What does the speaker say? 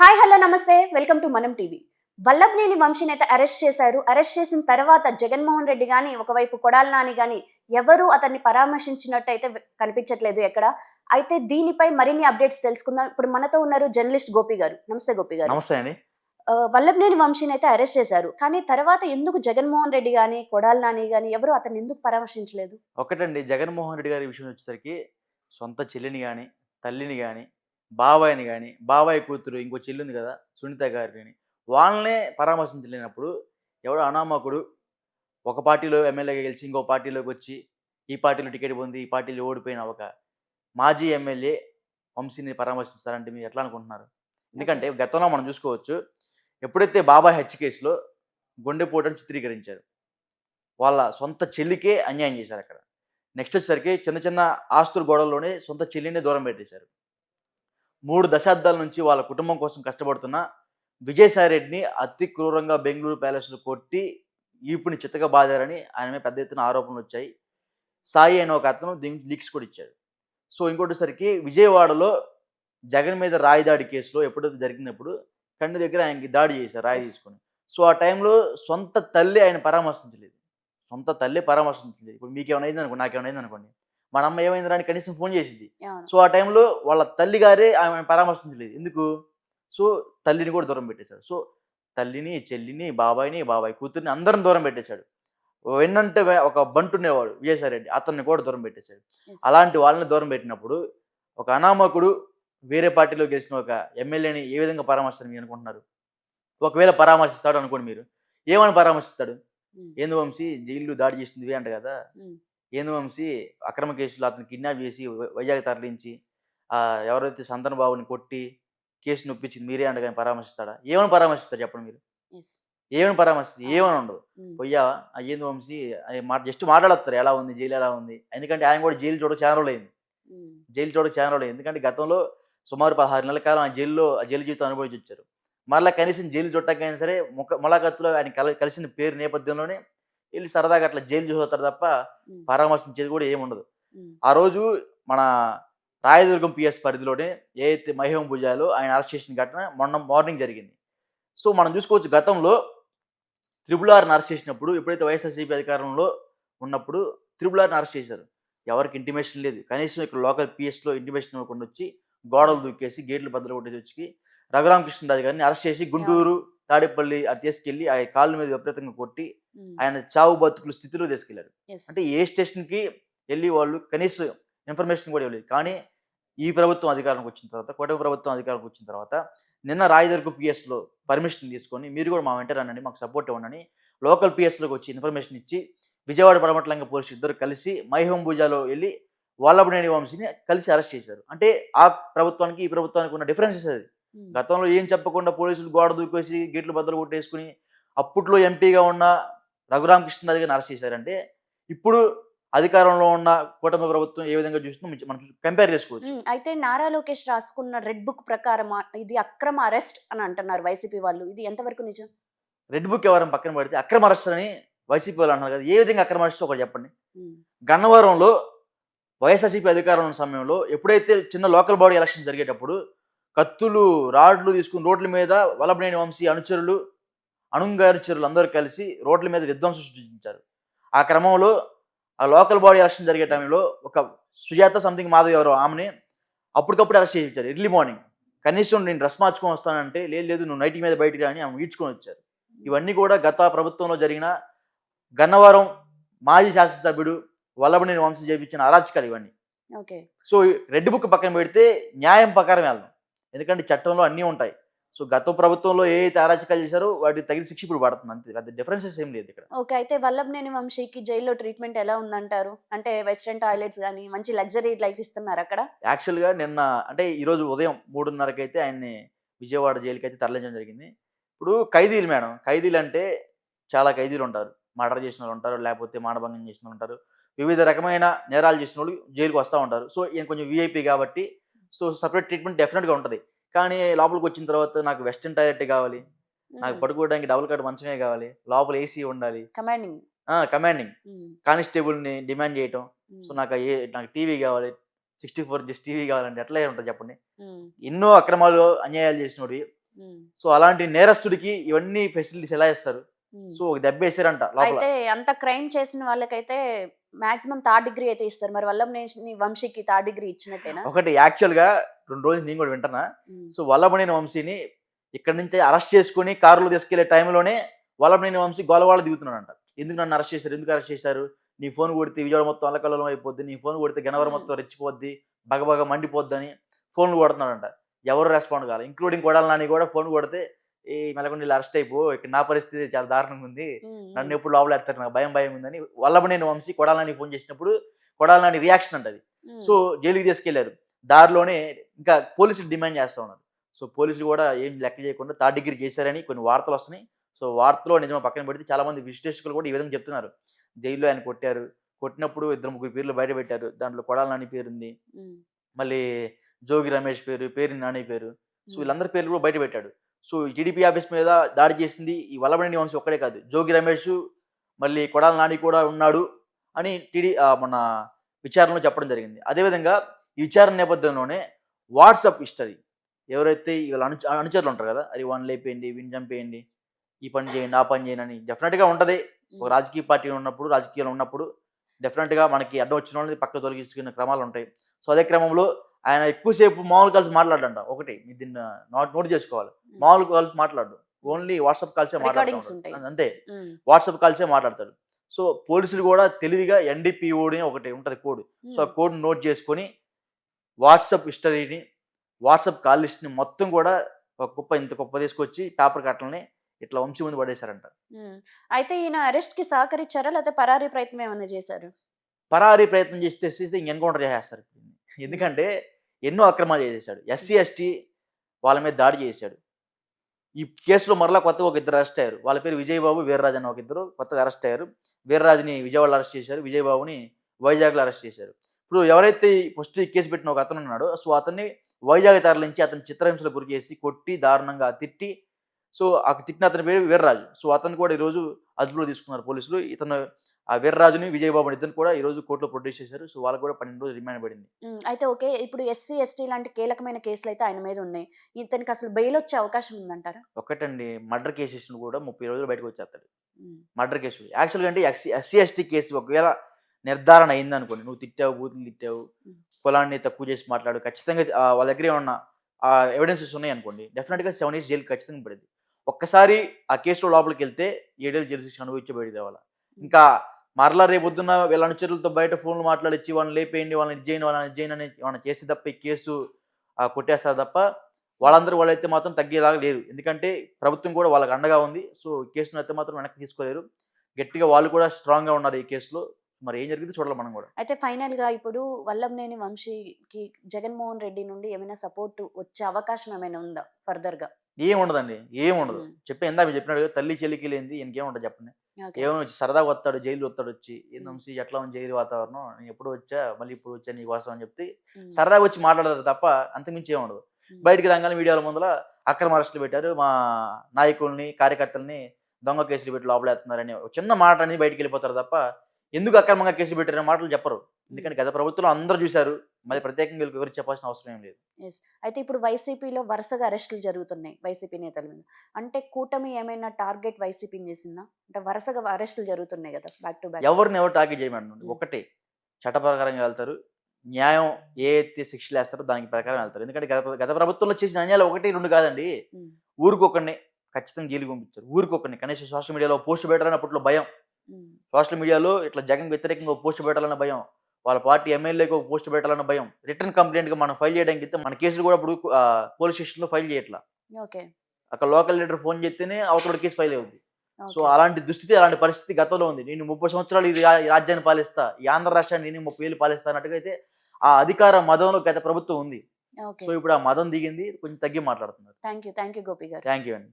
Hi hello నమస్తే. Welcome to Manam TV. Vallabhaneni వంశీనేత arrest చేశారు. Arrest చేసిన తర్వాత జగన్మోహన్ రెడ్డి గాని ఒకవైపు కొడాల నాని గాని ఎవరు అతన్ని పరామర్శించినట్టు అయితే కనిపించట్లేదు ఎక్కడ. అయితే దీనిపై మరిన్ని అప్డేట్స్ తెలుసుకుందాం. ఇప్పుడు మనతో ఉన్నారు జర్నలిస్ట్ గోపి గారు. నమస్తే గోపి గారు. నమస్తే అండి. వల్లభనేని వంశీని అయితే అరెస్ట్ చేశారు. కానీ తర్వాత ఎందుకు జగన్మోహన్ రెడ్డి గాని కొడాల నాని గాని ఎవరు అతన్ని ఎందుకు పరామర్శించలేదు? ఒకటండి జగన్మోహన్ రెడ్డి గారి విషయం వచ్చేసరికి సొంత చెల్లిని కానీ తల్లిని కానీ బాబాయిని కానీ బాబాయ్ కూతురు ఇంకో చెల్లి ఉంది కదా సునీత గారిని వాళ్ళనే పరామర్శించలేనప్పుడు ఎవడో అనామకుడు ఒక పార్టీలో ఎమ్మెల్యేగా గెలిచి ఇంకో పార్టీలోకి వచ్చి ఈ పార్టీలో టికెట్ పొంది ఈ పార్టీలో ఓడిపోయిన ఒక మాజీ ఎమ్మెల్యే వంశీని పరామర్శిస్తారంటే మీరు ఎట్లా అనుకుంటున్నారు? ఎందుకంటే గతంలో మనం చూసుకోవచ్చు ఎప్పుడైతే బాబాయ్ హత్య కేసులో గుండెపోటుని చిత్రీకరించారు వాళ్ళ సొంత చెల్లికే అన్యాయం చేశారు అక్కడ. నెక్స్ట్ వచ్చేసరికి చిన్న చిన్న ఆస్తుల గొడవల్లోనే సొంత చెల్లిని దూరం పెట్టేశారు. మూడు దశాబ్దాల నుంచి వాళ్ళ కుటుంబం కోసం కష్టపడుతున్న విజయసాయి రెడ్డిని అతి క్రూరంగా బెంగళూరు ప్యాలెస్లో కొట్టి ఈపుని చిత్తగా బాధారని ఆయన మీద పెద్ద ఎత్తున ఆరోపణలు వచ్చాయి. సాయి అయిన ఒక అతను దీనికి లీక్స్ కూడా ఇచ్చాడు. సో ఇంకోటిసరికి విజయవాడలో జగన్ మీద రాయి దాడి కేసులో ఎప్పుడైతే జరిగినప్పుడు కన్ను దగ్గర ఆయనకి దాడి చేశారు రాయి. తీసుకొని. సో ఆ టైంలో సొంత తల్లి ఆయన పరామర్శించలేదు. సొంత తల్లి పరామర్శించలేదు. ఇప్పుడు మీకు ఏమైనా అయింది అనుకోండి నాకేమైనా అయింది అనుకోండి మన అమ్మ ఏమైంది అని కనీసం ఫోన్ చేసింది. సో ఆ టైంలో వాళ్ళ తల్లి గారే ఆమె పరామర్శించలేదు ఎందుకు? సో తల్లిని కూడా దూరం పెట్టేశాడు. సో తల్లిని చెల్లిని బాబాయిని బాబాయ్ కూతుర్ని అందరం దూరం పెట్టేశాడు. వెన్నంటే ఒక బంటుండేవాడు విజయసాయి రెడ్డి. అతన్ని కూడా దూరం పెట్టేశాడు. అలాంటి వాళ్ళని దూరం పెట్టినప్పుడు ఒక అనామకుడు వేరే పార్టీలో గెలిచిన ఒక ఎమ్మెల్యేని ఏ విధంగా పరామర్శిస్తారు మీరు అనుకుంటున్నారు? ఒకవేళ పరామర్శిస్తాడు అనుకోండి మీరు. ఏమని పరామర్శిస్తాడు? ఉమ్, ఏందు వంశీ జైలు దాడి చేసింది అంట కదా. ఉమ్, ఏందు వంశీ అక్రమ కేసులో అతను కిడ్నాప్ చేసి వైజాగ్ తరలించి ఆ, ఎవరైతే సంతన బాబుని కొట్టి కేసు నొప్పించింది మీరే అంటగా పరామర్శిస్తాడా? ఏమని పరామర్శిస్తారు చెప్పండి మీరు. ఏమని పరామర్శిస్తారు ఆ. ఏమని ఉండదు? పోయావా ఆ ఏంది వంశీ మాట జస్ట్ మాట్లాడతారు ఎలా ఉంది జైలు ఎలా ఉంది. ఎందుకంటే ఆయన కూడా జైలు చూడ చాలా రోజులు అయింది. జైలు చూడ చాలా రోజులు అయింది. ఎందుకంటే గతంలో సుమారు పదహారు నెలల కాలం ఆయన జైల్లో ఆ జైలు జీవితం అనుభవించి వచ్చారు. మళ్ళీ కనీసం జైలు చుట్టకైనా సరే ముఖ ములాఖత్తులో ఆయన కల కలిసిన పేరు నేపథ్యంలోనే వెళ్ళి సరదాగా అట్లా జైలు చూస్తారు తప్ప పరామర్శించేది కూడా ఏముండదు ఆ రోజు మన రాయదుర్గం పిఎస్ పరిధిలోనే ఏ అయితే మహిమ భుజాలు ఆయన అరెస్ట్ చేసిన ఘటన మొన్న మార్నింగ్ జరిగింది. సో మనం చూసుకోవచ్చు గతంలో త్రిబుల్ ఆర్ని అరెస్ట్ చేసినప్పుడు ఎప్పుడైతే వైఎస్ఆర్సీపీ అధికారంలో ఉన్నప్పుడు త్రిబుల్ ఆర్ని అరెస్ట్ చేశారు. ఎవరికి ఇంటిమేషన్ లేదు. కనీసం ఇక్కడ లోకల్ పిఎస్లో ఇంటిమేషన్ ఇవ్వకుండా వచ్చి గోడలు దూకేసి గేట్లు బద్దలు కొట్టేసి వచ్చి రఘురామకృష్ణరాజు గారిని అరెస్ట్ చేసి గుంటూరు తాడేపల్లి అది తీసుకెళ్ళి ఆయన కాళ్ళ మీద విపరీతంగా కొట్టి ఆయన చావు బతుకులు స్థితిలో తీసుకెళ్ళారు. అంటే ఏ స్టేషన్కి వెళ్ళి వాళ్ళు కనీసం ఇన్ఫర్మేషన్ కూడా ఇవ్వలేదు. కానీ ఈ ప్రభుత్వం అధికారంకి వచ్చిన తర్వాత కూటమి ప్రభుత్వం అధికారంకి వచ్చిన తర్వాత నిన్న రాయదుర్గ పిఎస్లో పర్మిషన్ తీసుకొని మీరు కూడా మా వెంట రండి మాకు సపోర్ట్ ఇవ్వండి లోకల్ పిఎస్లోకి వచ్చి ఇన్ఫర్మేషన్ ఇచ్చి విజయవాడ పడమట్లంగా పోలీసు ఇద్దరు కలిసి మైహోం భుజాలో వెళ్ళి వల్లభనేని వంశీని కలిసి అరెస్ట్ చేశారు. అంటే ఆ ప్రభుత్వానికి ఈ ప్రభుత్వానికి ఉన్న డిఫరెన్సెస్ అది. గతంలో ఏం చెప్పకుండా పోలీసులు గోడ దూకేసి గేట్లు బద్దలు కొట్టేసుకుని అప్పట్లో ఎంపీగా ఉన్న రఘురామకృష్ణరాజు గారిని అరెస్ట్ చేశారంటే ఇప్పుడు అధికారంలో ఉన్న కూటమి ప్రభుత్వం ఏ విధంగా చూస్తుందో మనం- కంపేర్ చేసుకోవచ్చు. అయితే నారా లోకేష్ రాసుకున్న రెడ్ బుక్ ప్రకారం ఇది అక్రమ అరెస్ట్ అని అంటున్నారు వైసీపీ వాళ్ళు. ఇది ఎంతవరకు నిజం? రెడ్ బుక్ ఎవరైనా పక్కన పెడితే అక్రమ అరెస్ట్ అని వైసీపీ వాళ్ళు అంటున్నారు కదా ఏ విధంగా అక్రమ అరెస్ట్ ఒకటి చెప్పండి? గన్నవరంలో వైఎస్ఆర్సీపీ అధికారం ఉన్న సమయంలో ఎప్పుడైతే చిన్న లోకల్ బాడీ ఎలక్షన్ జరిగేటప్పుడు కత్తులు రాడ్లు తీసుకుని రోడ్ల మీద వలభనేని వంశీ అనుచరులు అణుంగ అనుచరులు అందరూ కలిసి రోడ్ల మీద విధ్వంసం సృష్టించారు. ఆ క్రమంలో ఆ లోకల్ బాడీ ఎలక్షన్ జరిగే టైంలో ఒక సుజాత సంథింగ్ మాధవ్ ఎవరో ఆమెని అప్పటికప్పుడు అరెస్ట్ చేయించారు ఎర్లీ మార్నింగ్. కనీసం నేను డ్రెస్ మార్చుకొని వస్తానంటే లేదు లేదు నువ్వు నైట్ మీద బయటికి రాని ఆమె ఈడ్చుకొని వచ్చారు. ఇవన్నీ కూడా గత ప్రభుత్వంలో జరిగిన గన్నవరం మాజీ శాసనసభ్యుడు వల్లభనేని వంశీ చేయించిన అరాచకాలు ఇవన్నీ. సో రెడ్ బుక్ పక్కన పెడితే న్యాయం ప్రకారం వెళ్దాం ఎందుకంటే చట్టంలో అన్నీ ఉంటాయి. సో గత ప్రభుత్వంలో ఏ అయితే అరాచకాలు చేశారో వాటికి తగిన శిక్ష ఇప్పుడు పడుతుంది. అంతే పెద్ద డిఫరెన్సెస్ ఏం లేదు ఇక్కడ. ఓకే అయితే వల్లభనేని వంశీకి జైల్లో ట్రీట్మెంట్ ఎలా ఉందంటారు? అంటే వెస్ట్రన్ టాయిలెట్స్ కానీ మంచి లగ్జరీ లైఫ్ ఇస్తున్నారు అక్కడ? యాక్చువల్గా నిన్న అంటే ఈరోజు ఉదయం మూడున్నరకి అయితే ఆయన్ని విజయవాడ జైలుకి అయితే తరలించడం జరిగింది. ఇప్పుడు ఖైదీలు మేడం ఖైదీలు అంటే చాలా ఖైదీలు ఉంటారు. మర్డర్ చేసిన వాళ్ళు ఉంటారు లేకపోతే మానభంగం చేసిన వాళ్ళు ఉంటారు. వివిధ రకమైన నేరాలు చేసిన వాళ్ళు జైలుకి వస్తూ ఉంటారు. సో ఈయన కొంచెం విఐపి కాబట్టి సో సపరేట్ ట్రీట్మెంట్ డెఫినెట్గా ఉంటుంది. కానీ లోపలికి వచ్చిన తర్వాత నాకు వెస్టర్న్ టాయిలెట్ కావాలి నాకు పడుకోవడానికి డబుల్ కట్ మంచమే కావాలి లోపల ఏసీ ఉండాలి. కమాండింగ్. కమాండింగ్. కానిస్టేబుల్ని డిమాండ్ చేయటం. సో నాకు ఏ నాకు టీవీ కావాలి సిక్స్టీ ఫోర్ జస్ట్ టీవీ కావాలంటే ఎట్లా ఉంటుంది చెప్పండి? ఎన్నో అక్రమాలు అన్యాయాలు చేసినోడి ఉమ్, సో అలాంటి నేరస్తుడికి ఇవన్నీ ఫెసిలిటీస్ ఎలా ఇస్తారు. సో ఒక దెబ్బ వేసారంట లోపల. అయితే అంత క్రైమ్ చేసిన వాళ్ళకైతే మాక్సిమం థర్డ్ డిగ్రీ అయితే ఇస్తారు. మరి వల్లభనేని వంశీకి థర్డ్ డిగ్రీ ఇచ్చినట్టేనా? ఒకటి యాక్చువల్గా రెండు రోజులు నేను కూడా వింటున్నా. ఉమ్, సో వల్లభనేని వంశీని ఇక్కడ నుంచి అరెస్ట్ చేసుకుని కారులో తీసుకెళ్ళే టైంలోనే వల్లభనేని వంశీ గోలవాళ్ళు దిగుతున్నాడంట. ఎందుకు నన్ను అరెస్ట్ చేశారు? ఎందుకు అరెస్ట్ చేశారు? నీ ఫోన్ కొడితే విజయవాడ మొత్తం అల్లకల్లం అయిపోద్ది. నీ ఫోన్ కొడితే గనవరం. మొత్తం రెచ్చిపోద్ది. బగబగ మండిపోద్ది అని ఫోన్లు కొడుతున్నాడంట. ఎవరు రెస్పాండ్ కావాలి ఇంక్లూడింగ్ కొడాలి నాని కూడా ఫోన్ కొడితే ఈ మెలకొండ అరెస్ట్ అయిపో ఇక్కడ నా పరిస్థితి చాలా దారుణంగా ఉంది. నన్ను ఎప్పుడు లోపల ఎత్తారు నాకు భయం భయం ఉందని వల్లభనేని వంశీ కొడాలని ఫోన్ చేసినప్పుడు కొడాలని రియాక్షన్ అంటది సో జైలుకి తీసుకెళ్ళారు. దారిలోనే ఇంకా పోలీసులు డిమాండ్ చేస్తా ఉన్నారు. సో పోలీసులు కూడా ఏం లెక్క చేయకుండా థర్డ్ డిగ్రీ చేశారని కొన్ని వార్తలు వస్తున్నాయి. సో వార్తలో నిజం పక్కన పెడితే చాలా మంది విశ్లేషకులు కూడా ఈ విధంగా చెప్తున్నారు. జైల్లో ఆయన కొట్టారు. కొట్టినప్పుడు ఇద్దరు ముగ్గురు పేర్లు బయట పెట్టారు. దాంట్లో కొడాల నాని పేరు ఉంది. మళ్ళీ జోగి రమేష్ పేరు పేరు నాని పేరు. సో వీళ్ళందరి పేర్లు కూడా బయట పెట్టాడు. సో టీడీపీ ఆఫీస్ మీద దాడి చేసింది ఈ వల్లభనేని వంశీ ఒక్కడే కాదు. జోగి రమేష్ మళ్ళీ కొడాల నాని కూడా ఉన్నాడు అని టీడీ మన విచారణలో చెప్పడం జరిగింది. అదేవిధంగా ఈ విచారణ నేపథ్యంలోనే వాట్సాప్ హిస్టరీ ఎవరైతే వీళ్ళ అను అనుచరులు ఉంటారు కదా అది వన్ లేపేయండి విన్ చంపేయండి ఈ పని చేయండి ఆ పని చేయండి అని డెఫినెట్గా ఉంటుంది. ఒక రాజకీయ పార్టీ ఉన్నప్పుడు రాజకీయాలు ఉన్నప్పుడు డెఫినెట్గా మనకి అడ్డం వచ్చిన వాళ్ళని పక్క తొలగించుకునే క్రమాలు ఉంటాయి. సో అదే క్రమంలో ఆయన ఎక్కువసేపు మామూలు కాల్స్ మాట్లాడంట. ఒకటి మీరు దీన్ని నోట్ నోట్ చేసుకోవాలి. మామూలు కాల్స్ మాట్లాడు. ఓన్లీ వాట్సాప్ కాల్సే. మాట్లాడతాడు అంతే. వాట్సాప్ కాల్సే మాట్లాడతాడు. సో పోలీసులు కూడా తెలివిగా ఎన్డీపీఓడి ఒకటి ఉంటుంది కోడ్ సో ఆ కోడ్ నోట్ చేసుకొని వాట్సాప్ హిస్టరీని వాట్సాప్ కాల్ లిస్ట్ని మొత్తం కూడా ఒక కుప్ప ఇంత కుప్ప తీసుకొచ్చి పేపర్ కట్టలని ఇట్లా వంశీ ముందు పడేశారంట. అయితే ఈయన అరెస్ట్కి సహకరించారా? లేకపోతే పరారీ ప్రయత్నం ఏమైనా చేశారు? పరారీ ప్రయత్నం చేస్తే చేస్తే ఇంక ఎన్కౌంటర్ చేసేస్తారు? ఎందుకంటే ఎన్నో అక్రమాలు చేసేసాడు. ఎస్సీ ఎస్టీ వాళ్ళ మీద దాడి చేశాడు. ఈ కేసులో మరలా కొత్తగా ఒక ఇద్దరు అరెస్ట్ అయ్యారు. వాళ్ళ పేరు విజయబాబు వీర్రాజు అని ఒక ఇద్దరు కొత్తగా అరెస్ట్ అయ్యారు. వీర్రాజుని విజయవాడలో అరెస్ట్ చేశారు. విజయబాబుని వైజాగ్లో అరెస్ట్ చేశారు. ఇప్పుడు ఎవరైతే ఫస్ట్ ఈ కేసు పెట్టిన ఒక అతను ఉన్నాడో సో అతన్ని వైజాగ్ తరలించి అతని చిత్రహింసలు గురి చేసి కొట్టి దారుణంగా తిట్టి సో ఆ తిట్టిన అతని పేరు వీర్రాజు. సో అతను కూడా ఈరోజు అదుపులో తీసుకున్నారు పోలీసులు. ఇతను ఆ వీర్రాజుని విజయబాబు ఇద్దరు కూడా ఈరోజు కోర్టులో ప్రొడ్యూస్ చేశారు. సో వాళ్ళకు కూడా పన్నెండు రోజులు రిమాండ్ పడింది. అయితే ఓకే ఇప్పుడు ఎస్సీ ఎస్టీ లాంటి కీలకమైన కేసులు అయితే ఆయన మీద ఉన్నాయి. ఇతనికి అసలు బెయిల్ వచ్చే అవకాశం ఉందంటారా? ఒక్కటండి మర్డర్ కేసెస్ కూడా ముప్పై రోజులు బయటకు వచ్చేస్తాడు. Murder case. యాక్చువల్గా అంటే ఎస్సీ ఎస్సీ ఎస్టీ కేసు ఒకవేళ నిర్ధారణ అయింది అనుకోండి నువ్వు తిట్టావు బూతులు తిట్టావు. కులాన్ని తక్కువ చేసి మాట్లాడు ఖచ్చితంగా వాళ్ళ దగ్గర ఏమన్నా ఆ ఎవిడెన్సెస్ ఉన్నాయి అనుకోండి డెఫినెట్గా సెవెన్ ఇయర్స్ జైలు ఖచ్చితంగా పడింది. ఒక్కసారి ఆ కేసులో లోపలికి వెళ్తే ఏడేళ్ళు జైలు శిక్ష అనుభవించి బయట రావాలి. ఇంకా మరలా రేపు పొద్దున్న వీళ్ళ అనుచరులతో బయట ఫోన్లు మాట్లాడిచ్చి వాళ్ళని లేపేయండి వాళ్ళని ఇది చేయండి వాళ్ళని ఇది చేయండి అని వాళ్ళని చేస్తే తప్ప ఈ కేసు కొట్టేస్తారు తప్ప వాళ్ళందరూ వాళ్ళైతే మాత్రం తగ్గేలాగా లేరు. ఎందుకంటే ప్రభుత్వం కూడా వాళ్ళకి అండగా ఉంది. సో ఈ కేసును అయితే మాత్రం వెనక్కి తీసుకోలేరు. గట్టిగా వాళ్ళు కూడా స్ట్రాంగ్గా ఉన్నారు ఈ కేసులో. మరి ఏం జరిగింది చూడాలి మనం కూడా. అయితే ఫైనల్గా ఇప్పుడు వల్లభనేని వంశీకి జగన్మోహన్ రెడ్డి నుండి ఏమైనా సపోర్ట్ వచ్చే అవకాశం ఏమైనా ఉందా ఫర్దర్గా ఏం ఉండదండి ఏం ఉండదు చెప్పే ఇందా మీరు చెప్పినాడు తల్లి చెల్లికి లేనిది ఇంకేముంటుంది చెప్పండి. ఏమైనా వచ్చి సరదాగా వస్తాడు జైలు వస్తాడు వచ్చి ఏం ఉమ్. వంశీ ఎట్లా ఉంది జైలు వాతావరణం? నేను ఎప్పుడు వచ్చా? మళ్ళీ ఇప్పుడు వచ్చా నీ కోసం అని చెప్తే సరదాగా వచ్చి మాట్లాడతారు తప్ప అంతకుమించి ఏం ఉండదు. ఉమ్, బయటికి రంగానే మీడియాల ముందర అక్రమ అరెస్టులు పెట్టారు మా నాయకుల్ని కార్యకర్తల్ని దొంగ కేసులు పెట్టి లోపలేస్తున్నారని చిన్న మాట అనేది బయటికి వెళ్ళిపోతారు తప్ప ఎందుకు అక్రమంగా కేసులు పెట్టారనే మాటలు చెప్పరు. ఎందుకంటే గత ప్రభుత్వంలో అందరూ చూశారు మళ్ళీ Yes. ప్రత్యేకంగా వీళ్ళకి ఎవరికి చెప్పాల్సిన అవసరం ఏం లేదు. అయితే ఇప్పుడు వైసీపీలో వరుసగా అరెస్టులు జరుగుతున్నాయి వైసీపీ నేతల మీద. అంటే కూటమి ఏమైనా టార్గెట్ వైసీపీని చేసిందా? అంటే వరుసగా అరెస్టులు జరుగుతున్నాయి కదా బ్యాక్ టు బ్యాక్ ఎవరిని ఎవరు టార్గెట్ చేయమండి ఉమ్. ఒకటే చట్ట ప్రకారంగా వెళ్తారు. న్యాయం ఏ అయితే శిక్షలు వేస్తారో దానికి ప్రకారం వెళ్తారు. ఎందుకంటే గత గత ప్రభుత్వంలో చేసిన అన్యాయాలు ఒకటి రెండు కాదండి. ఉమ్. ఊరికొకరిని ఖచ్చితంగా జైలుకి పంపించారు. ఊరికొకరిని కనీసం సోషల్ మీడియాలో పోస్ట్ పెట్టాలని అప్పట్లో భయం. సోషల్ మీడియాలో ఇట్లా జగన్ వ్యతిరేకంగా పోస్ట్ పెట్టాలన్న భయం. వాళ్ళ పార్టీ ఎమ్మెల్యేకి ఒక పోస్ట్ పెట్టాలన్న భయం. రిటర్న్ కంప్లైంట్గా మనం ఫైల్ చేయడానికి అయితే మన కేసులు కూడా ఇప్పుడు పోలీస్ స్టేషన్లో ఫైల్ చేయట్లా. ఓకే. అక్కడ లోకల్ లీడర్ ఫోన్ చేస్తేనే అవతల కేసు ఫైల్ అవుతుంది సో అలాంటి దుస్థితి అలాంటి పరిస్థితి గతంలో ఉంది. నేను ముప్పై సంవత్సరాలు ఈ ఈ రాజ్యాన్ని పాలిస్తా ఈ ఆంధ్ర రాష్ట్రాన్ని నేను ముప్పై ఏళ్ళు పాలిస్తా అన్నట్టుగా అయితే ఆ అధికార మదంలో గత ప్రభుత్వం ఉంది. సో ఇప్పుడు ఆ మదం దిగింది. కొంచెం తగ్గి మాట్లాడుతున్నారు. Thank you thank you Gopi గారు. థ్యాంక్ యూ అండి.